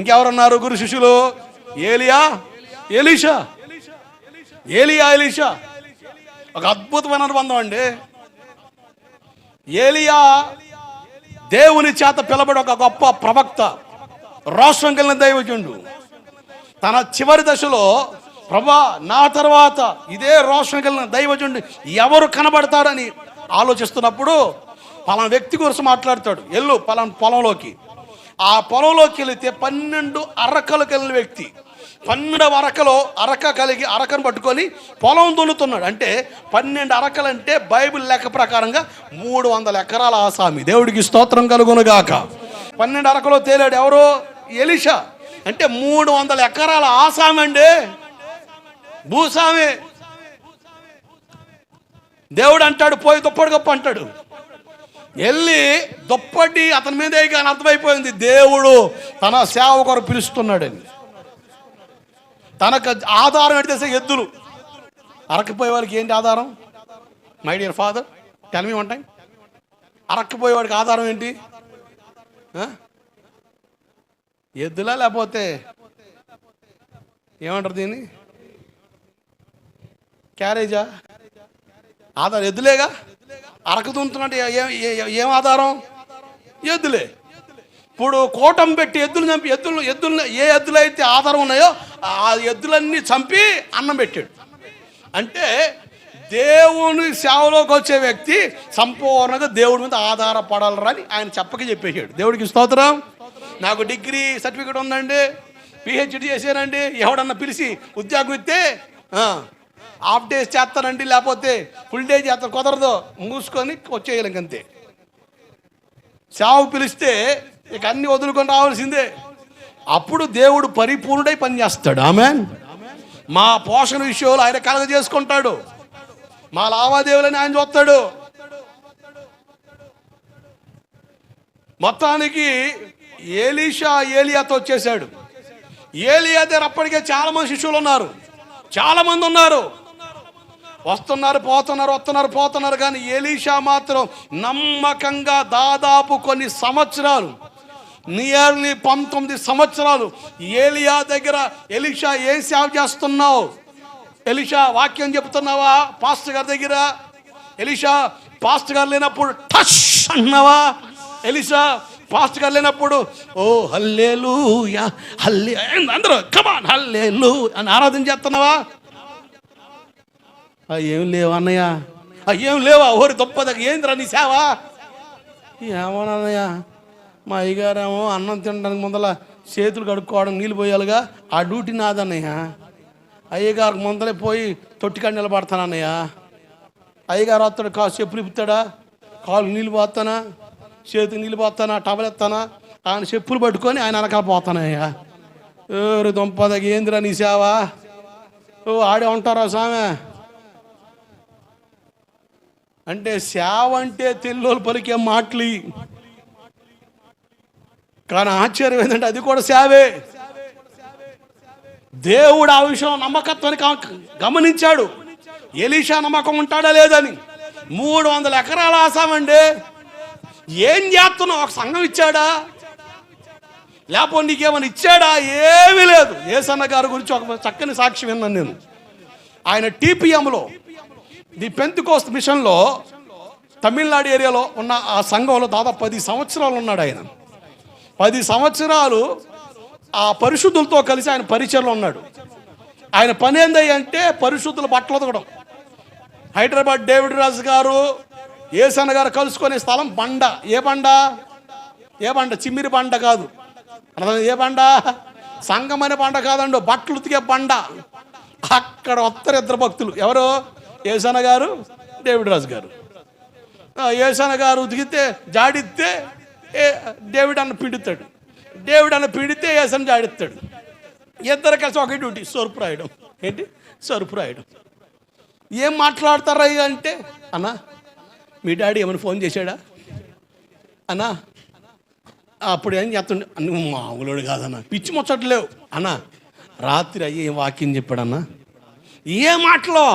ఇంకెవరున్నారు గురు శిష్యులు? ఏలియా? ఎలీషా? ఏలియా ఎలీషా? ఒక అద్భుతమైన అనుబంధం అండి. ఏలియా దేవుని చేత పిలబడి ఒక గొప్ప ప్రవక్త రాష్ట్రం కలిగిన దైవజుండు తన చివరి దశలో ప్రభా నా తర్వాత ఇదే రోషం కలిగిన దైవజుండు ఎవరు కనబడతారని ఆలోచిస్తున్నప్పుడు పలానా వ్యక్తి గురించి మాట్లాడతాడు. ఎల్లు పలానా పొలంలోకి. ఆ పొలంలోకి వెళితే పన్నెండు అరకలు కలిగిన వ్యక్తి. పన్నెండవ అరకలో అరక కలిగి అరకను పట్టుకొని పొలం దున్నుతున్నాడు. అంటే పన్నెండు అరకలంటే బైబిల్ లెక్క ప్రకారంగా మూడు వందల ఎకరాల ఆసామి. దేవుడికి స్తోత్రం కలుగునుగాక పన్నెండు అరకలో తేలాడు ఎవరో? ఎలిషా. అంటే మూడు వందల ఎకరాల ఆసామి అండి. భూస్వామి దేవుడు అంటాడు పోయి దుప్పటి గొప్ప అంటాడు. వెళ్ళి దుప్పటి అతని మీదే కానీ అర్థమైపోయింది. దేవుడు తన సేవ పిలుస్తున్నాడని. తనకు ఆధారం పెడితే ఎద్దులు. అరకపోయే వారికి ఏంటి ఆధారం? My dear father tell me ఉంటాయి వన్ టైం వాడికి ఆధారం ఏంటి? ఎద్దులా లేకపోతే? ఏమంటారు దీన్ని? క్యారేజా? ఆధారం ఎద్దులేగా? అరకదుంటున్నట్టు ఏం ఆధారం? ఎద్దులే. ఇప్పుడు కోటం పెట్టి ఎద్దులు చంపి ఎద్దులు ఎద్దులు ఏ ఎద్దులు అయితే ఆధారం ఉన్నాయో ఆ ఎద్దులన్నీ చంపి అన్నం పెట్టాడు. అంటే దేవుని సేవలోకి వచ్చే వ్యక్తి సంపూర్ణంగా దేవుడి మీద ఆధారపడాలని ఆయన చెప్పక చెప్పేశాడు. దేవుడికి స్తోత్రం. నాకు డిగ్రీ సర్టిఫికేట్ ఉందండి. పిహెచ్డి చేశానండి. ఎవడన్నా పిలిచి ఉద్యోగం ఇస్తే హాఫ్ డేస్ చేస్తానండి లేకపోతే ఫుల్ డే చేస్తాను కుదరదు. మూసుకొని వచ్చేయలేం అంతే. సేవ పిలిస్తే ఇక అన్ని వదులుకొని రావాల్సిందే. అప్పుడు దేవుడు పరిపూర్ణుడై పనిచేస్తాడు. ఆమె మా పోషణ విషయంలో ఆయన కలగ చేసుకుంటాడు. మా లావాదేవీలని ఆయన చూస్తాడు. మొత్తానికి ఏలీషా ఏలియాతో వచ్చేసాడు ఏలియా దగ్గర అప్పటికే చాలా మంది శిష్యులు ఉన్నారు. చాలా మంది ఉన్నారు. వస్తున్నారు పోతున్నారు వస్తున్నారు పోతున్నారు కానీ ఎలీషా మాత్రం నమ్మకంగా దాదాపు కొన్ని సంవత్సరాలు నియర్లీ పంతొమ్మిది సంవత్సరాలు ఏలియా దగ్గర ఎలీషా ఏం సేవ చేస్తున్నావు? ఎలీషా వాక్యం చెప్తున్నావా? పాస్టర్ గారి దగ్గర? ఎలీషా పాస్టర్ గారు లేనప్పుడు టష్ అన్నావా? ఎలీషా పాస్టర్ గారు లేనప్పుడు ఓ హల్లేలు హల్లే అందరూ కమాన్ హల్లేలు అని ఆరాధన చేస్తున్నావా? ఏం లేవు అన్నయ్య. ఏం లేవా ఓరి తప్పదక ఏందిరా నీ సేవ? ఏమోనన్నయ్య మా అయ్యగారేమో అన్నం తినడానికి ముందల చేతులు కడుక్కోవడం నీళ్ళు పోయాలిగా ఆ డ్యూటీ నాదన్నయ్య. అయ్యగారికి ముందలే పోయి తొట్టికాడ నిలబడతానన్నయ్య. అయ్యగారు వస్తాడు కాసు చెప్పులు ఇప్పుతాడా కాలు నీళ్ళు పోతానా? చేతికి నీళ్ళు పోతానా టవల్ ఎత్తానా? ఆయన చెప్పులు పట్టుకొని ఆయన వెనకాల పోతానయ్యా ఓరి ఏందిరా నీ సేవ? ఓ ఆడే ఉంటారా సామె అంటే సేవ అంటే తెల్లోలు పలికే మాటలు. కానీ ఆశ్చర్యం ఏంటంటే అది కూడా సేవే. దేవుడు ఆ విషయం నమ్మకత్వాన్ని గమనించాడు. ఎలీషా నమ్మకం ఉంటాడా లేదని. మూడు వందల ఎకరాలు ఆసామండి. ఏం చేస్తున్నావు? ఒక సంఘం ఇచ్చాడా? లేకపోతే నీకేమైనా ఇచ్చాడా? ఏమీ లేదు. ఏసన్న గారి గురించి ఒక చక్కని సాక్షి విన్నాను నేను. ఆయన టీపీఎంలో ది పెంత్ కోస్ట్ మిషన్లో తమిళనాడు ఏరియాలో ఉన్న ఆ సంఘంలో దాదాపు పది సంవత్సరాలు ఉన్నాడు ఆయన. పది సంవత్సరాలు ఆ పరిశుద్ధులతో కలిసి ఆయన పరిచయంలో ఉన్నాడు. ఆయన పని ఏందయ్య అంటే పరిశుద్ధుల బట్టలు ఉతకడం. హైదరాబాద్ డేవిడ్ రాజు గారు ఏసన్న గారు కలుసుకునే స్థలం బండ. ఏ బండ? ఏ బండ? చిమ్మిరి బండ కాదు. ఏ బండ? సంగం అనే బండ కాదండి బట్టలు ఉతికే బండ. అక్కడ వస్తారు ఇద్దరు భక్తులు. ఎవరు? ఏసన్న గారు డేవిడ్ రాజు గారు. ఆ, ఏసన్న గారు ఉతికితే జాడిస్తే ఏ డేవిడ్ అన్న పిండుతాడు. డేవిడ్ అన్న పిండితే ఏసన్న జాడిస్తాడు. ఇద్దరు కలిసి ఒకే డ్యూటీ సొరుపు రాయడం. ఏంటి? సొరుపు రాయడం. ఏం మాట్లాడతారా అంటే అన్నా? మీ డాడీ ఏమైనా ఫోన్ చేశాడా? అన్నా అప్పుడు ఏం చేస్తుండే? నువ్వు మామూలుడు కాదన్నా. పిచ్చి ముచ్చట్లేవు అన్నా రాత్రి అయ్యి ఏం వాక్యం చెప్పాడన్నా. ఏ మాటలో?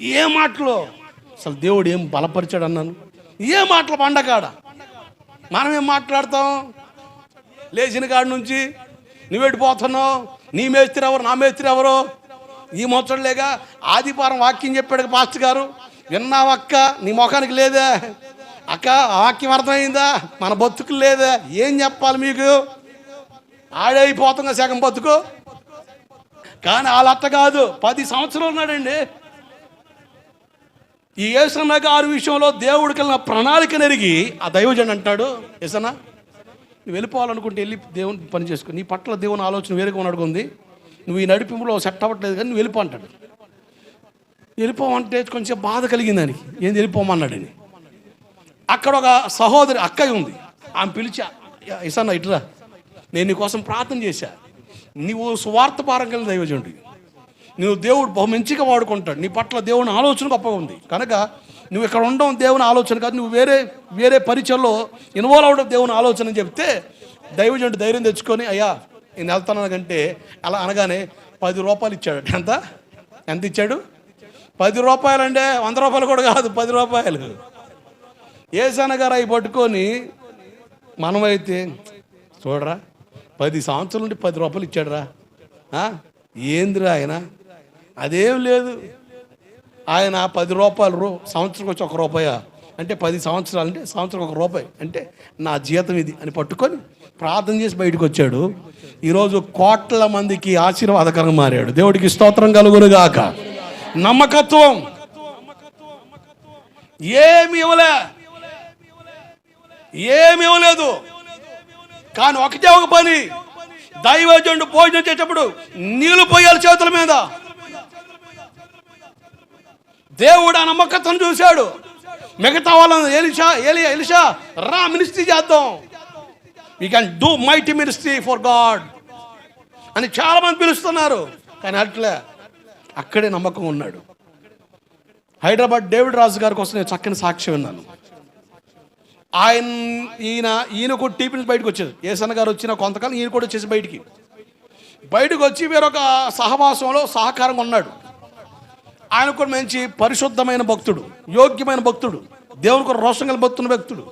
ఏ మాటలో? అసలు దేవుడు ఏం బలపరిచాడు అన్నాను ఏ మాటలు పండకాడ మనం ఏం మాట్లాడతాం? లేచిన కాడ నుంచి నువ్వెడిపోతున్నావు నీ మేస్త్రి ఎవరు? నా మేస్త్రి ఎవరు? ఈ ముచ్చట్లేగా ఆదివారం వాక్యం చెప్పాడు పాస్టర్ గారు. విన్నావు అక్క నీ ముఖానికి లేదే. అక్క వాక్యం అర్థమైందా? మన బతుకు లేదా. ఏం చెప్పాలి మీకు? ఆడైపోతుందా సగం బతుకు? కానీ వాళ్ళ అత్త కాదు పది సంవత్సరాలు ఉన్నాడండి. ఈ యేసన్న గారి విషయంలో దేవుడికి వెళ్ళిన ప్రణాళిక నెరిగి ఆ దైవజన్ అంటాడు యేసన్న నువ్వు వెళ్ళిపోవాలనుకుంటే వెళ్ళి దేవుని పని చేసుకో. నీ పట్ల దేవుని ఆలోచన వేరుగా ఉన్నాడుకుంది నువ్వు ఈ నడిపింపులో సెట్ అవ్వట్లేదు కానీ నువ్వు వెళ్ళిపో అంటాడు. వెళ్ళిపోమంటే కొంచెం బాధ కలిగింది దానికి ఏంది వెళ్ళిపోమన్నాడని అక్కడ ఒక సహోదరి అక్కయ్య ఉంది. ఆమె పిలిచా ఇసన్న ఇట్లా నేను నీకోసం ప్రార్థన చేశా. నీవు స్వార్థ పారం కలిగిన దైవజనుడి నువ్వు దేవుడు బహుమంచిగా వాడుకుంటాడు. నీ పట్ల దేవుని ఆలోచన గొప్పగా ఉంది. కనుక నువ్వు ఇక్కడ ఉండడం దేవుని ఆలోచన కాదు. నువ్వు వేరే వేరే పరిచయంలో ఇన్వాల్వ్ అవడం దేవుని ఆలోచన చెప్తే దైవజనుడు ధైర్యం తెచ్చుకొని అయ్యా నేను వెళ్తాను కంటే అలా అనగానే పది రూపాయలు ఇచ్చాడు ఎంత? ఎంత ఇచ్చాడు? పది రూపాయలు అంటే వంద రూపాయలు కూడా కాదు పది రూపాయలు. ఏసనగారు అవి పట్టుకొని మనమైతే చూడరా పది సంవత్సరాల నుండి పది రూపాయలు ఇచ్చాడురా. ఏందిరా ఆయన? అదేం లేదు. ఆయన పది రూపాయలు రూ సంవత్సరం వచ్చి ఒక రూపాయ? అంటే పది సంవత్సరాలు అంటే సంవత్సరం ఒక రూపాయి. అంటే నా జీతం ఇది అని పట్టుకొని ప్రార్థన చేసి బయటకు వచ్చాడు. ఈరోజు కోట్ల మందికి ఆశీర్వాదకరంగా మారాడు. దేవుడికి స్తోత్రం కలుగునుగాక. నమ్మకత్వం. ఏమి ఇవ్వలే. ఏమి ఇవ్వలేదు. కానీ ఒకటే ఒక పని. దైవజుడు భోజనం చేసేటప్పుడు నీళ్ళు పోయాలి చేతుల మీద. దేవుడు ఆ నమ్మకత్వం చూశాడు. మిగతా వాళ్ళని ఎలిషా ఎలి ఎలిషా రా మినిస్ట్రీ చేద్దాం. You can do mighty ministry for God అని చాలా మంది పిలుస్తున్నారు. కానీ అట్లే. అక్కడే నమ్మకం ఉన్నాడు. హైదరాబాద్ డేవిడ్ రాజు గారి కోసం నేను చక్కని సాక్ష్యం విన్నాను. ఆయన ఈయన ఈయన కూడా టీపీ నుంచి బయటకు వచ్చారు. ఏసన్న గారు వచ్చిన కొంతకాలం ఈయన కూడా వచ్చేసి బయటికి. బయటకు వచ్చి వేరొక సహవాసంలో సహకారంగా ఉన్నాడు. ఆయన కూడా మంచి పరిశుద్ధమైన భక్తుడు యోగ్యమైన భక్తుడు దేవుని కూడా రోషం గల భక్తున్న భక్తుడు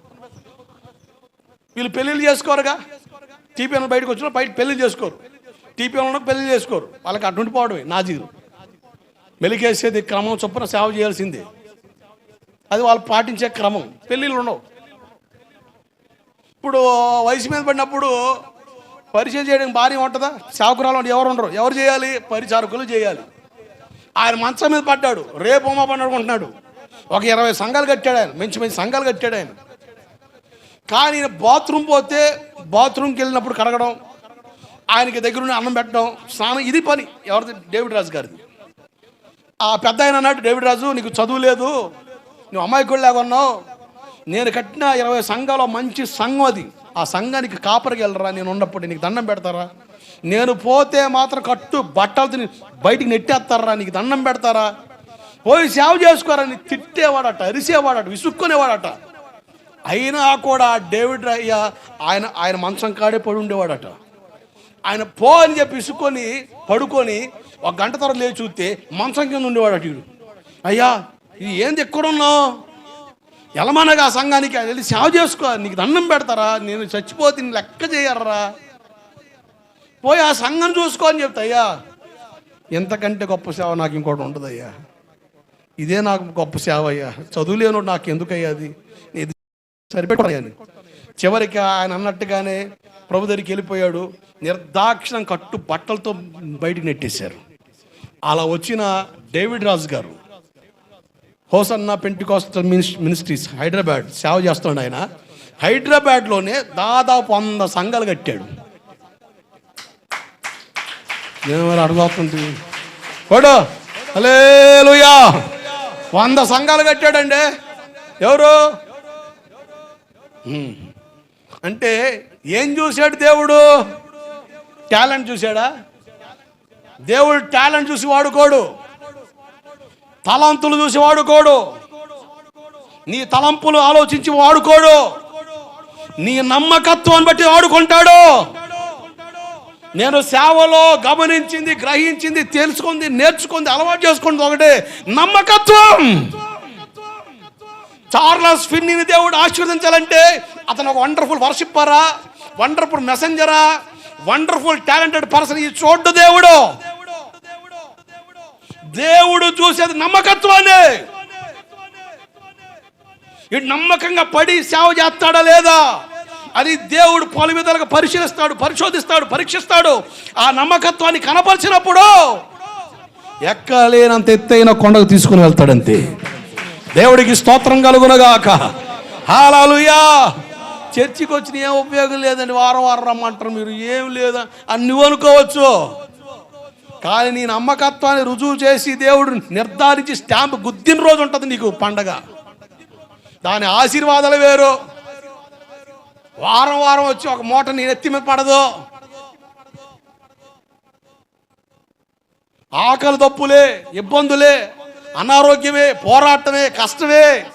వీళ్ళు పెళ్ళిళ్ళు చేసుకోరుగా? టీపీ బయటకు వచ్చిన బయట పెళ్ళి చేసుకోరు. టీపీ పెళ్ళి చేసుకోరు. వాళ్ళకి అటువంటి పోవడమే నాజీరు. మెలికేసేది క్రమం చొప్పున సేవ చేయాల్సిందే. అది వాళ్ళు పాటించే క్రమం. పెళ్ళిళ్ళు ఉండవు. ఇప్పుడు వయసు మీద పడినప్పుడు పరిచయం చేయడానికి భార్య ఉంటుందా? సేవకురాలు ఎవరు ఉండరు. ఎవరు చేయాలి? పరిచారకులు చేయాలి. ఆయన మంచం మీద పడ్డాడు. రేపు ఉమా పండుకుంటున్నాడు ఒక ఇరవై సంఘాలు కట్టాడు ఆయన. మంచి మంచి సంఘాలు కట్టాడు ఆయన. కానీ బాత్రూమ్ పోతే బాత్రూమ్కి వెళ్ళినప్పుడు కడగడం ఆయనకి దగ్గరుండి అన్నం పెట్టడం స్నానం ఇది పని. ఎవరిది? డేవిడ్ రాజు గారిది. ఆ పెద్ద ఆయన అన్నట్టు డేవిడ్ రాజు నీకు చదువు లేదు. నువ్వు అమాయకుడిలాగా ఉన్నావు. నేను కట్టిన ఇరవై సంఘాల మంచి సంఘం అది. ఆ సంఘానికి కాపరికి వెళ్ళరా? నేను ఉన్నప్పుడు నీకు దండం పెడతారా? నేను పోతే మాత్రం కట్టు బట్టలు తిని బయటికి నెట్టేస్తారా? నీకు దండం పెడతారా? పోయి సేవ చేసుకోరని తిట్టేవాడట అరిసేవాడట విసుక్కునేవాడట. అయినా కూడా డేవిడ్ అయ్య ఆయన ఆయన మంచం కాడే పడి ఉండేవాడట. ఆయన పో అని చెప్పి విసుక్కొని పడుకొని ఒక గంట తర్వాత లేచి చూస్తే మంచం కింద ఉండేవాడు అటు అయ్యా ఇది ఏంది ఎక్కడున్నావు? ఎలమనగా ఆ సంఘానికి వెళ్ళి సేవ చేసుకో నీకు దండం పెడతారా? నేను చచ్చిపోతే నేను లెక్క చేయర్రా. పోయి ఆ సంఘం చూసుకో అని చెప్తా అయ్యా ఎంతకంటే గొప్ప సేవ నాకు ఇంకోటి ఉండదయ్యా. ఇదే నాకు గొప్ప సేవ అయ్యా. చదువులేను నాకు ఎందుకయ్యా అది? ఇది సరిపెట్టాను చివరికి ఆయన అన్నట్టుగానే ప్రభు దగ్గరికి వెళ్ళిపోయాడు. నిర్దాక్షిణం కట్టు బట్టలతో బయటికి నెట్టేశారు. అలా వచ్చిన డేవిడ్ రాజు గారు హోసన్న పెంటికాస్టల్ మినిస్ట్రీస్ హైదరాబాద్ సేవ చేస్తున్నాడు ఆయన. హైదరాబాద్లోనే దాదాపు వంద సంఘాలు కట్టాడు. నేను మరి అడగవుతుంది కొడు హలేలుయా వంద సంఘాలు కట్టాడండి. ఎవరు? అంటే ఏం చూశాడు దేవుడు? టాలెంట్ చూశాడా? దేవుడు టాలెంట్ చూసి వాడుకోడు. తలంతులు చూసి వాడుకోడు. నీ తలంపులు ఆలోచించి వాడుకోడు. నీ నమ్మకత్వాన్ని బట్టి వాడుకుంటాడు. నేను సేవలో గమనించింది గ్రహించింది తెలుసుకుంది నేర్చుకుంది అలవాటు చేసుకుంది ఒకటే. నమ్మకత్వం. చార్లస్ ఫిన్నీని దేవుడు ఆశీర్వదించాలంటే అతను ఒక వండర్ఫుల్ వర్షిప్పరా వండర్ఫుల్ మెసెంజరా వండర్ఫుల్ టాలెంటెడ్ పర్సన్ ఈ చూడ్డు దేవుడు. దేవుడు చూసేది నమ్మకత్వాన్ని. ఈ నమ్మకంగా పడి సేవ చేస్తాడా లేదా? అది దేవుడు పలు విధాలుగా పరిశీలిస్తాడు పరిశోధిస్తాడు పరీక్షిస్తాడు. ఆ నమ్మకత్వాన్ని కనపరిచినప్పుడు ఎక్కలేనంత ఎత్తైన కొండకు తీసుకుని వెళ్తాడంతే. దేవుడికి స్తోత్రం కలుగునగాక. హాలూయా చర్చికి వచ్చిన ఏం ఉపయోగం లేదండి వారం వారం రమ్మంటారు మీరు ఏం లేదా. అని నువ్వు అనుకోవచ్చు. కానీ నీ నమ్మకత్వాన్ని రుజువు చేసి దేవుడు నిర్ధారించి స్టాంప్ గుద్దిన రోజు ఉంటుంది నీకు పండగ. దాని ఆశీర్వాదాలు వేరు. వారం వారం వచ్చి ఒక మూట నేను ఎత్తి మీద పడదు. ఆకలి తప్పులే ఇబ్బందులే అనారోగ్యమే పోరాటమే కష్టమే.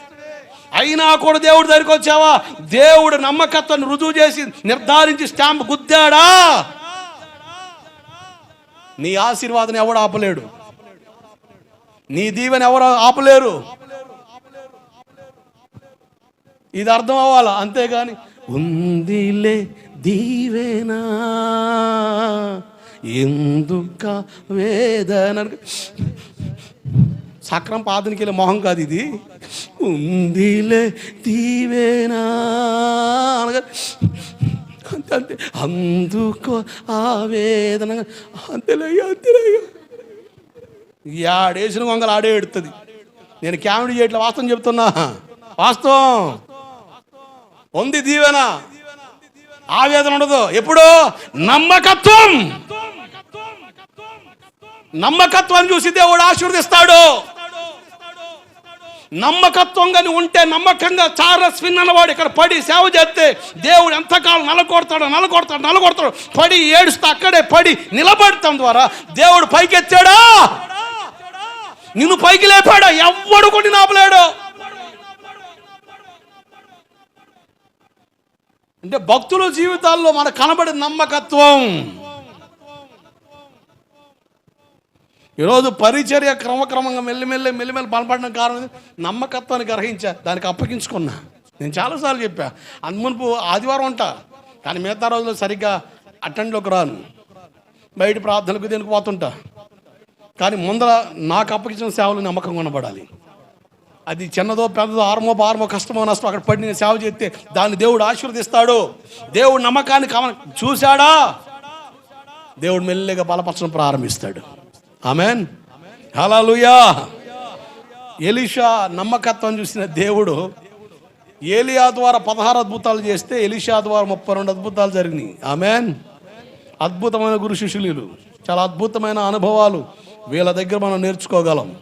అయినా కూడా దేవుడి దగ్గరికి వచ్చావా? దేవుడు నమ్మకత్వాన్ని రుజువు చేసి నిర్ధారించి స్టాంప్ గుద్దాడా? నీ ఆశీర్వాదం ఎవడు ఆపలేడు? నీ దీవెన ఎవరు ఆపలేరు? ఇది అర్థం అవ్వాలా? అంతేగాని ఉందిలే దీవెనా ఎందుక వేదన? సక్రం పాదనికి వెళ్ళే మొహం కాదు ఇది. ఉందిలే దీవెనా అనగా అంతే అంతే అందుకో ఆవేదన అంతేలే అంతేలయ్యా ఆడేసిన గొంగలు ఆడే ఎడుతుంది నేను కామెడీ చేయట్ల వాస్తవం చెప్తున్నా వాస్తవం ఉంది దీవెన ఆవేదన ఉండదు ఎప్పుడు నమ్మకత్వం నమ్మకత్వాన్ని చూసి దేవుడు ఆశీర్వదిస్తాడు నమ్మకత్వంగా ఉంటే నమ్మకంగా చార్లెస్ విన్ అన్నవాడు ఇక్కడ పడి సేవ చేస్తే దేవుడు ఎంతకాలం నలకొడతాడో నలకొడతాడు నలకొడతాడు పడి ఏడుస్తూ అక్కడే పడి నిలబడతాం ద్వారా దేవుడు పైకెత్తాడా నిన్ను పైకి లేపాడా? ఎవ్వడు కొన్ని నాపలేడు అంటే భక్తుల జీవితాల్లో మనకు కనబడే నమ్మకత్వం ఈరోజు పరిచర్య క్రమక్రమంగా మెల్లిమెల్లి మెల్లిమెల్లి బలపడడం కారణం నమ్మకత్వాన్ని గ్రహించా. దానికి అప్పగించుకున్నా. నేను చాలాసార్లు చెప్పా. అందుమునుపు ఆదివారం ఉంటా కానీ మిగతా రోజులు సరిగ్గా అటెండ్లోకి రాను. బయట ప్రార్థనలకు దేనికి పోతుంటా. కానీ ముందర నాకు అప్పగించిన సేవలు నమ్మకం కొనబడాలి. అది చిన్నదో పెద్దదో ఆరమో బారమో కష్టమో నష్టం అక్కడ పడి నేను సేవ చేస్తే దాన్ని దేవుడు ఆశీర్వదిస్తాడు. దేవుడు నమ్మకాన్ని కమ చూశాడా? దేవుడు మెల్లిగా బలపరచడం ప్రారంభిస్తాడు. ఆమెన్. హలాలుయా ఎలిషా నమ్మకత్వం చూసిన దేవుడు ఏలియా ద్వారా పదహారు అద్భుతాలు చేస్తే ఎలిషా ద్వారా ముప్పై రెండు అద్భుతాలు జరిగినాయి. ఆమెన్. అద్భుతమైన గురు శిష్యులు. చాలా అద్భుతమైన అనుభవాలు వీళ్ళ దగ్గర మనం నేర్చుకోగలం.